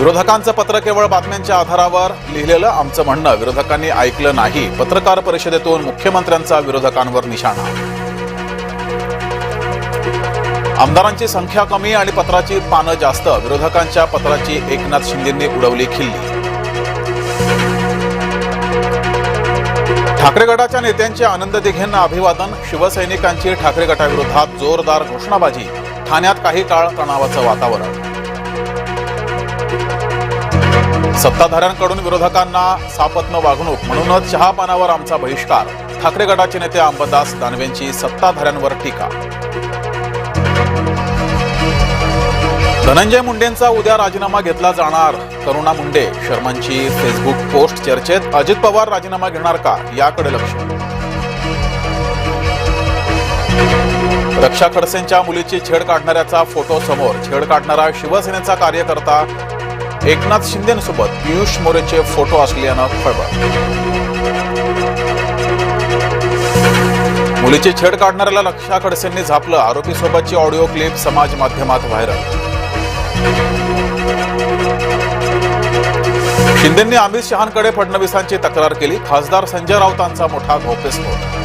विरोधकांचं पत्र केवळ बातम्यांच्या आधारावर लिहिलेलं आमचं म्हणणं. विरोधकांनी ऐकलं नाही. पत्रकार परिषदेतून मुख्यमंत्र्यांचा विरोधकांवर निशाणा. आमदारांची संख्या कमी आणि पत्राची पानं जास्त. विरोधकांच्या पत्राची एकनाथ शिंदेंनी उडवली खिल्ली. ठाकरे गटाच्या नेत्यांचे आनंद दिघेंना अभिवादन. शिवसैनिकांची ठाकरे गटाविरोधात जोरदार घोषणाबाजी. ठाण्यात काही काळ तणावाचं वातावरण. सत्ताधाऱ्यांकडून विरोधकांना सापत्न वागणूक म्हणूनच चहापानावर आमचा बहिष्कार. ठाकरे गटाचे नेते अंबदास दानवेंची सत्ताधाऱ्यांवर टीका. धनंजय मुंडेंचा उद्या राजीनामा घेतला जाणार. करुणा मुंडे शर्मांची फेसबुक पोस्ट चर्चेत अजित पवार राजीनामा घेणार का? याकडे लक्ष. रक्षा खडसेंच्या मुलीची छेड काढणाऱ्याचा फोटो समोर. छेड काढणारा शिवसेनेचा कार्यकर्ता एकनाथ शिंदेसोबत पियुष मोरेचे फोटो असल्यानं खळबळ. मुलीची छेड काढणाऱ्याला लक्षा खडसेंनी झापलं. आरोपीसोबतची ऑडिओ क्लिप समाज माध्यमात व्हायरल. शिंदेंनी अमित शहांकडे फडणवीसांची तक्रार केली. खासदार संजय राऊतांचा मोठा घोपेस्फोट.